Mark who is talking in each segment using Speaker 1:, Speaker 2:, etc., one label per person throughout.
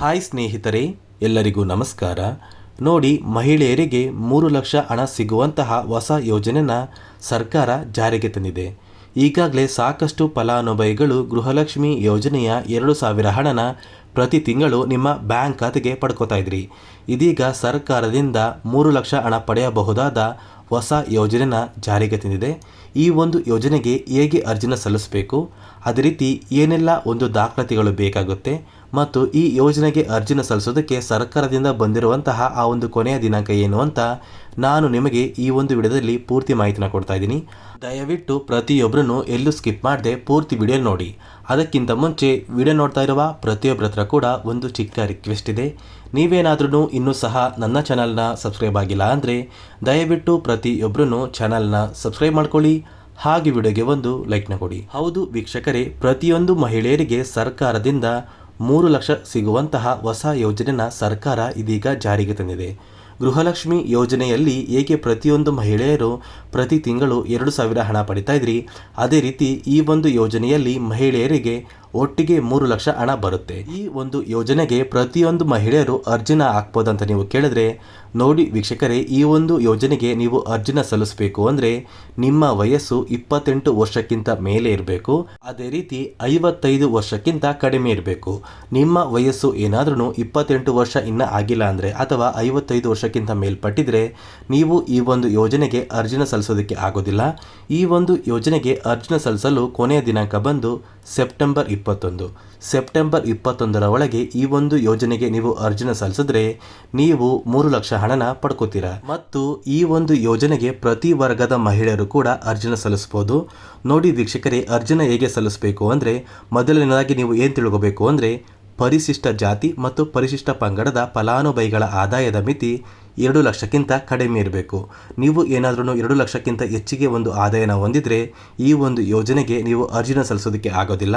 Speaker 1: Hi ಸ್ನೇಹಿತರೆ, ಎಲ್ಲರಿಗೂ ನಮಸ್ಕಾರ. ನೋಡಿ, ಮಹಿಳೆಯರಿಗೆ ಮೂರು ಲಕ್ಷ ಹಣ ಸಿಗುವಂತಹ ಹೊಸ ಯೋಜನೆನ ಸರ್ಕಾರ ಜಾರಿಗೆ ತಂದಿದೆ. ಈಗಾಗಲೇ ಸಾಕಷ್ಟು ಫಲಾನುಭವಿಗಳು ಗೃಹಲಕ್ಷ್ಮಿ ಯೋಜನೆಯ ಎರಡು ಸಾವಿರ ಹಣನ ಪ್ರತಿ ತಿಂಗಳು ನಿಮ್ಮ ಬ್ಯಾಂಕ್ ಖಾತೆಗೆ ಪಡ್ಕೋತಾ ಇದ್ರಿ. ಇದೀಗ ಸರ್ಕಾರದಿಂದ ಮೂರು ಲಕ್ಷ ಹಣ ಪಡೆಯಬಹುದಾದ ಹೊಸ ಯೋಜನೆನ ಜಾರಿಗೆ ತಂದಿದೆ. ಈ ಒಂದು ಯೋಜನೆಗೆ ಹೇಗೆ ಅರ್ಜಿನ ಸಲ್ಲಿಸಬೇಕು? ಅದೇ ರೀತಿ ಏನೆಲ್ಲ ಒಂದು ದಾಖಲಾತಿಗಳು ಬೇಕಾಗುತ್ತೆ? ಮತ್ತು ಈ ಯೋಜನೆಗೆ ಅರ್ಜಿನ ಸಲ್ಲಿಸೋದಕ್ಕೆ ಸರ್ಕಾರದಿಂದ ಬಂದಿರುವಂತಹ ಆ ಒಂದು ಕೊನೆಯ ದಿನಾಂಕ ಏನು ಅಂತ ನಾನು ನಿಮಗೆ ಈ ಒಂದು ವಿಡಿಯೋದಲ್ಲಿ ಪೂರ್ತಿ ಮಾಹಿತಿನ ಕೊಡ್ತಾ ಇದ್ದೀನಿ. ದಯವಿಟ್ಟು ಪ್ರತಿಯೊಬ್ಬರನ್ನು ಎಲ್ಲೂ ಸ್ಕಿಪ್ ಮಾಡದೆ ಪೂರ್ತಿ ವಿಡಿಯೋ ನೋಡಿ. ಅದಕ್ಕಿಂತ ಮುಂಚೆ ವಿಡಿಯೋ ನೋಡ್ತಾ ಇರುವ ಪ್ರತಿಯೊಬ್ಬರ ಹತ್ರ ಕೂಡ ಒಂದು ಚಿಕ್ಕ ರಿಕ್ವೆಸ್ಟ್ ಇದೆ. ನೀವೇನಾದ್ರೂ ಇನ್ನೂ ಸಹ ನನ್ನ ಚಾನಲ್ನ ಸಬ್ಸ್ಕ್ರೈಬ್ ಆಗಿಲ್ಲ ಅಂದರೆ ದಯವಿಟ್ಟು ಪ್ರತಿಯೊಬ್ಬರೂ ಚಾನಲ್ನ ಸಬ್ಸ್ಕ್ರೈಬ್ ಮಾಡ್ಕೊಳ್ಳಿ. ಹಾಗೆ ವಿಡಿಯೋಗೆ ಒಂದು ಲೈಕ್ನ ಕೊಡಿ. ಹೌದು ವೀಕ್ಷಕರೇ, ಪ್ರತಿಯೊಂದು ಮಹಿಳೆಯರಿಗೆ ಸರ್ಕಾರದಿಂದ ಮೂರು ಲಕ್ಷ ಸಿಗುವಂತಹ ಹೊಸ ಯೋಜನೆನ ಸರ್ಕಾರ ಇದೀಗ ಜಾರಿಗೆ ತಂದಿದೆ. ಗೃಹಲಕ್ಷ್ಮಿ ಯೋಜನೆಯಲ್ಲಿ ಏಕೆ ಪ್ರತಿಯೊಂದು ಮಹಿಳೆಯರು ಪ್ರತಿ ತಿಂಗಳು ಎರಡು ಸಾವಿರ ಹಣ ಪಡಿತಾ ಇದ್ರಿ? ಅದೇ ರೀತಿ ಈ ಒಂದು ಯೋಜನೆಯಲ್ಲಿ ಮಹಿಳೆಯರಿಗೆ ಒಟ್ಟಿಗೆ ಮೂರು ಲಕ್ಷ ಹಣ ಬರುತ್ತೆ. ಈ ಒಂದು ಯೋಜನೆಗೆ ಪ್ರತಿಯೊಂದು ಮಹಿಳೆಯರು ಅರ್ಜಿನ ಹಾಕ್ಬೋದಂತ ನೀವು ಕೇಳಿದ್ರೆ, ನೋಡಿ ವೀಕ್ಷಕರೇ, ಈ ಒಂದು ಯೋಜನೆಗೆ ನೀವು ಅರ್ಜಿನ ಸಲ್ಲಿಸಬೇಕು ಅಂದರೆ ನಿಮ್ಮ ವಯಸ್ಸು ಇಪ್ಪತ್ತೆಂಟು ವರ್ಷಕ್ಕಿಂತ ಮೇಲೆ ಇರಬೇಕು. ಅದೇ ರೀತಿ ಐವತ್ತೈದು ವರ್ಷಕ್ಕಿಂತ ಕಡಿಮೆ ಇರಬೇಕು. ನಿಮ್ಮ ವಯಸ್ಸು ಏನಾದ್ರೂ ಇಪ್ಪತ್ತೆಂಟು ವರ್ಷ ಇನ್ನ ಆಗಿಲ್ಲ ಅಂದರೆ ಅಥವಾ ಐವತ್ತೈದು ವರ್ಷಕ್ಕಿಂತ ಮೇಲ್ಪಟ್ಟಿದ್ರೆ ನೀವು ಈ ಒಂದು ಯೋಜನೆಗೆ ಅರ್ಜಿನ ಸಲ್ಲಿಸೋದಕ್ಕೆ ಆಗೋದಿಲ್ಲ. ಈ ಒಂದು ಯೋಜನೆಗೆ ಅರ್ಜಿನ ಸಲ್ಲಿಸಲು ಕೊನೆಯ ದಿನಾಂಕ ಬಂದು ಸೆಪ್ಟೆಂಬರ್ ಇಪ್ಪತ್ತೊಂದು. ಸೆಪ್ಟೆಂಬರ್ ಇಪ್ಪತ್ತೊಂದರ ಒಳಗೆ ಈ ಒಂದು ಯೋಜನೆಗೆ ನೀವು ಅರ್ಜಿನ ಸಲ್ಲಿಸಿದ್ರೆ ನೀವು ಮೂರು ಲಕ್ಷ ಹಣನ ಪಡ್ಕೋತೀರಾ. ಮತ್ತು ಈ ಒಂದು ಯೋಜನೆಗೆ ಪ್ರತಿ ವರ್ಗದ ಮಹಿಳೆಯರು ಕೂಡ ಅರ್ಜಿನ ಸಲ್ಲಿಸಬಹುದು. ನೋಡಿ ವೀಕ್ಷಕರೇ, ಅರ್ಜಿನ ಹೇಗೆ ಸಲ್ಲಿಸಬೇಕು ಅಂದರೆ ಮೊದಲನೇದಾಗಿ ನೀವು ಏನು ತಿಳ್ಕೋಬೇಕು ಅಂದರೆ ಪರಿಶಿಷ್ಟ ಜಾತಿ ಮತ್ತು ಪರಿಶಿಷ್ಟ ಪಂಗಡದ ಫಲಾನುಭವಿಗಳ ಆದಾಯದ ಮಿತಿ ಎರಡು ಲಕ್ಷಕ್ಕಿಂತ ಕಡಿಮೆ ಇರಬೇಕು. ನೀವು ಏನಾದರೂ ಎರಡು ಲಕ್ಷಕ್ಕಿಂತ ಹೆಚ್ಚಿಗೆ ಒಂದು ಆದಾಯನ ಹೊಂದಿದರೆ ಈ ಒಂದು ಯೋಜನೆಗೆ ನೀವು ಅರ್ಜಿನ ಸಲ್ಲಿಸೋದಕ್ಕೆ ಆಗೋದಿಲ್ಲ.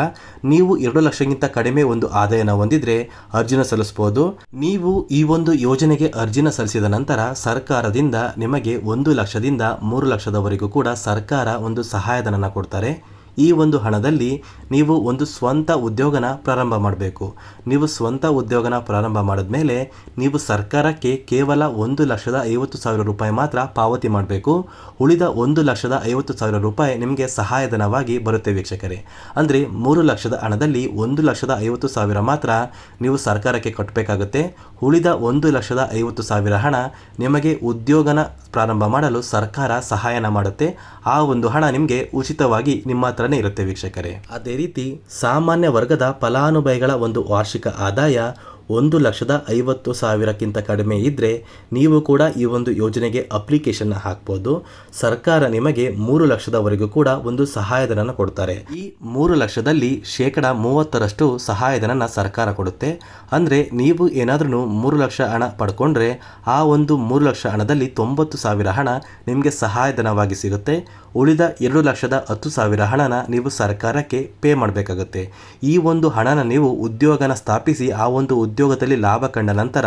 Speaker 1: ನೀವು ಎರಡು ಲಕ್ಷಕ್ಕಿಂತ ಕಡಿಮೆ ಒಂದು ಆದಾಯನ ಹೊಂದಿದರೆ ಅರ್ಜಿನ ಸಲ್ಲಿಸ್ಬೋದು. ನೀವು ಈ ಒಂದು ಯೋಜನೆಗೆ ಅರ್ಜಿನ ಸಲ್ಲಿಸಿದ ನಂತರ ಸರ್ಕಾರದಿಂದ ನಿಮಗೆ ಒಂದು ಲಕ್ಷದಿಂದ ಮೂರು ಲಕ್ಷದವರೆಗೂ ಕೂಡ ಸರ್ಕಾರ ಒಂದು ಸಹಾಯಧನನ ಕೊಡ್ತಾರೆ. ಈ ಒಂದು ಹಣದಲ್ಲಿ ನೀವು ಒಂದು ಸ್ವಂತ ಉದ್ಯೋಗನ ಪ್ರಾರಂಭ ಮಾಡಬೇಕು. ನೀವು ಸ್ವಂತ ಉದ್ಯೋಗನ ಪ್ರಾರಂಭ ಮಾಡಿದ ಮೇಲೆ ನೀವು ಸರ್ಕಾರಕ್ಕೆ ಕೇವಲ ಒಂದು ಲಕ್ಷದ ಐವತ್ತು ಸಾವಿರ ರೂಪಾಯಿ ಮಾತ್ರ ಪಾವತಿ ಮಾಡಬೇಕು. ಉಳಿದ ಒಂದು ಲಕ್ಷದ ಐವತ್ತು ಸಾವಿರ ರೂಪಾಯಿ ನಿಮಗೆ ಸಹಾಯಧನವಾಗಿ ಬರುತ್ತೆ ವೀಕ್ಷಕರೇ. ಅಂದರೆ ಮೂರು ಲಕ್ಷದ ಹಣದಲ್ಲಿ ಒಂದು ಲಕ್ಷದ ಐವತ್ತು ಸಾವಿರ ಮಾತ್ರ ನೀವು ಸರ್ಕಾರಕ್ಕೆ ಕಟ್ಟಬೇಕಾಗುತ್ತೆ ಉಳಿದ ಒಂದು ಲಕ್ಷದ ಐವತ್ತು ಸಾವಿರ ಹಣ ನಿಮಗೆ ಉದ್ಯೋಗನ ಪ್ರಾರಂಭ ಮಾಡಲು ಸರ್ಕಾರ ಸಹಾಯನ ಮಾಡುತ್ತೆ. ಆ ಒಂದು ಹಣ ನಿಮಗೆ ಉಚಿತವಾಗಿ ನಿಮ್ಮ ಹತ್ರನೇ ಇರುತ್ತೆ ವೀಕ್ಷಕರೇ. ಅದೇ ರೀತಿ ಸಾಮಾನ್ಯ ವರ್ಗದ ಫಲಾನುಭವಿಗಳ ಒಂದು ವಾರ್ಷಿಕ ಆದಾಯ ಒಂದು ಲಕ್ಷದ ಐವತ್ತು ಸಾವಿರಕ್ಕಿಂತ ಕಡಿಮೆ ಇದ್ದರೆ ನೀವು ಕೂಡ ಈ ಒಂದು ಯೋಜನೆಗೆ ಅಪ್ಲಿಕೇಶನ್ ಹಾಕ್ಬೋದು. ಸರ್ಕಾರ ನಿಮಗೆ ಮೂರು ಲಕ್ಷದವರೆಗೂ ಕೂಡ ಒಂದು ಸಹಾಯಧನ ಕೊಡ್ತಾರೆ. ಈ ಮೂರು ಲಕ್ಷದಲ್ಲಿ ಶೇಕಡ ಮೂವತ್ತರಷ್ಟು ಸಹಾಯಧನ ಸರ್ಕಾರ ಕೊಡುತ್ತೆ. ಅಂದರೆ ನೀವು ಏನಾದ್ರೂ ಮೂರು ಲಕ್ಷ ಹಣ ಪಡ್ಕೊಂಡ್ರೆ ಆ ಒಂದು ಮೂರು ಲಕ್ಷ ಹಣದಲ್ಲಿ ತೊಂಬತ್ತು ಸಾವಿರ ಹಣ ನಿಮಗೆ ಸಹಾಯಧನವಾಗಿ ಸಿಗುತ್ತೆ. ಉಳಿದ ಎರಡು ಲಕ್ಷದ ಹತ್ತು ಸಾವಿರ ಹಣನ ನೀವು ಸರ್ಕಾರಕ್ಕೆ ಪೇ ಮಾಡಬೇಕಾಗುತ್ತೆ. ಈ ಒಂದು ಹಣನ ನೀವು ಉದ್ಯೋಗನ ಸ್ಥಾಪಿಸಿ ಆ ಒಂದು ಉದ್ಯೋಗದಲ್ಲಿ ಲಾಭ ಕಂಡ ನಂತರ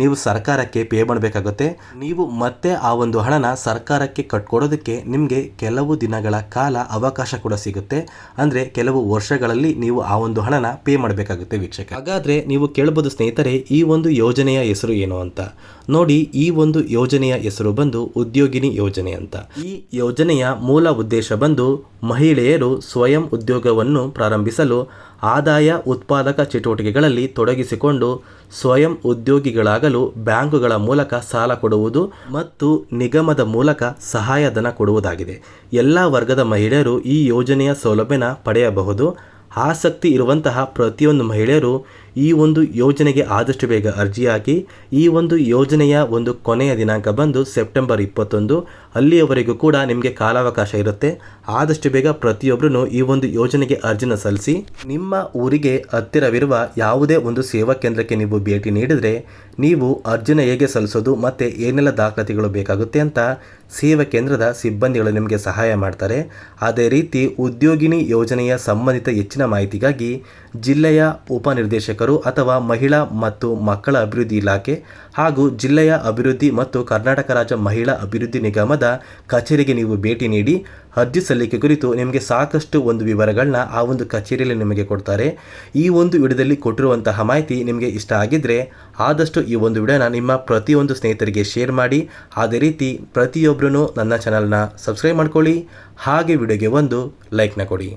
Speaker 1: ನೀವು ಸರ್ಕಾರಕ್ಕೆ ಪೇ ಮಾಡಬೇಕಾಗುತ್ತೆ. ನೀವು ಮತ್ತೆ ಆ ಒಂದು ಹಣನ ಸರ್ಕಾರಕ್ಕೆ ಕಟ್ಕೊಡೋದಕ್ಕೆ ನಿಮಗೆ ಕೆಲವು ದಿನಗಳ ಕಾಲ ಅವಕಾಶ ಕೂಡ ಸಿಗುತ್ತೆ. ಅಂದರೆ ಕೆಲವು ವರ್ಷಗಳಲ್ಲಿ ನೀವು ಆ ಒಂದು ಹಣನ ಪೇ ಮಾಡಬೇಕಾಗುತ್ತೆ ವೀಕ್ಷಕ ಹಾಗಾದರೆ ನೀವು ಕೇಳಬಹುದು ಸ್ನೇಹಿತರೆ, ಈ ಒಂದು ಯೋಜನೆಯ ಹೆಸರು ಏನು ಅಂತ? ನೋಡಿ, ಈ ಒಂದು ಯೋಜನೆಯ ಹೆಸರು ಬಂದು ಉದ್ಯೋಗಿನಿ ಯೋಜನೆ ಅಂತ. ಈ ಯೋಜನೆಯ ಮೂಲ ಉದ್ದೇಶ ಬಂದು ಮಹಿಳೆಯರು ಸ್ವಯಂ ಉದ್ಯೋಗವನ್ನು ಪ್ರಾರಂಭಿಸಲು ಆದಾಯ ಉತ್ಪಾದಕ ಚಟುವಟಿಕೆಗಳಲ್ಲಿ ತೊಡಗಿಸಿಕೊಂಡು ಸ್ವಯಂ ಉದ್ಯೋಗಿಗಳಾಗಲು ಬ್ಯಾಂಕುಗಳ ಮೂಲಕ ಸಾಲ ಕೊಡುವುದು ಮತ್ತು ನಿಗಮದ ಮೂಲಕ ಸಹಾಯಧನ ಕೊಡುವುದಾಗಿದೆ. ಎಲ್ಲ ವರ್ಗದ ಮಹಿಳೆಯರು ಈ ಯೋಜನೆಯ ಸೌಲಭ್ಯನ ಪಡೆಯಬಹುದು. ಆಸಕ್ತಿ ಇರುವಂತಹ ಪ್ರತಿಯೊಂದು ಮಹಿಳೆಯರು ಈ ಒಂದು ಯೋಜನೆಗೆ ಆದಷ್ಟು ಬೇಗ ಅರ್ಜಿ ಹಾಕಿ, ಈ ಒಂದು ಯೋಜನೆಯ ಒಂದು ಕೊನೆಯ ದಿನಾಂಕ ಬಂದು ಸೆಪ್ಟೆಂಬರ್ ಇಪ್ಪತ್ತೊಂದು. ಅಲ್ಲಿಯವರೆಗೂ ಕೂಡ ನಿಮಗೆ ಕಾಲಾವಕಾಶ ಇರುತ್ತೆ. ಆದಷ್ಟು ಬೇಗ ಪ್ರತಿಯೊಬ್ಬರೂ ಈ ಒಂದು ಯೋಜನೆಗೆ ಅರ್ಜಿನ ಸಲ್ಲಿಸಿ. ನಿಮ್ಮ ಊರಿಗೆ ಹತ್ತಿರವಿರುವ ಯಾವುದೇ ಒಂದು ಸೇವಾ ಕೇಂದ್ರಕ್ಕೆ ನೀವು ಭೇಟಿ ನೀಡಿದರೆ, ನೀವು ಅರ್ಜಿನ ಹೇಗೆ ಸಲ್ಲಿಸೋದು ಮತ್ತು ಏನೆಲ್ಲ ದಾಖಲಾತಿಗಳು ಬೇಕಾಗುತ್ತೆ ಅಂತ ಸೇವಾ ಕೇಂದ್ರದ ಸಿಬ್ಬಂದಿಗಳು ನಿಮಗೆ ಸಹಾಯ ಮಾಡ್ತಾರೆ. ಅದೇ ರೀತಿ ಉದ್ಯೋಗಿನಿ ಯೋಜನೆಯ ಸಂಬಂಧಿತ ಹೆಚ್ಚಿನ ಮಾಹಿತಿಗಾಗಿ ಜಿಲ್ಲೆಯ ಉಪನಿರ್ದೇಶಕರು ಅಥವಾ ಮಹಿಳಾ ಮತ್ತು ಮಕ್ಕಳ ಅಭಿವೃದ್ಧಿ ಇಲಾಖೆ ಹಾಗೂ ಜಿಲ್ಲೆಯ ಅಭಿವೃದ್ಧಿ ಮತ್ತು ಕರ್ನಾಟಕ ರಾಜ್ಯ ಮಹಿಳಾ ಅಭಿವೃದ್ಧಿ ನಿಗಮದ ಕಚೇರಿಗೆ ನೀವು ಭೇಟಿ ನೀಡಿ ಅರ್ಜಿ ಸಲ್ಲಿಕೆ ಕುರಿತು ನಿಮಗೆ ಸಾಕಷ್ಟು ಒಂದು ವಿವರಗಳನ್ನ ಆ ಒಂದು ಕಚೇರಿಯಲ್ಲಿ ನಿಮಗೆ ಕೊಡ್ತಾರೆ. ಈ ಒಂದು ವಿಡಿಯೋದಲ್ಲಿ ಕೊಟ್ಟಿರುವಂತಹ ಮಾಹಿತಿ ನಿಮಗೆ ಇಷ್ಟ ಆಗಿದ್ದರೆ ಆದಷ್ಟು ಈ ಒಂದು ವಿಡಿಯೋನ ನಿಮ್ಮ ಪ್ರತಿಯೊಂದು ಸ್ನೇಹಿತರಿಗೆ ಶೇರ್ ಮಾಡಿ. ಅದೇ ರೀತಿ ಪ್ರತಿಯೊಬ್ಬರೂ ನನ್ನ ಚಾನಲ್ನ ಸಬ್ಸ್ಕ್ರೈಬ್ ಮಾಡ್ಕೊಳ್ಳಿ. ಹಾಗೆ ವಿಡಿಯೋಗೆ ಒಂದು ಲೈಕ್ನ ಕೊಡಿ.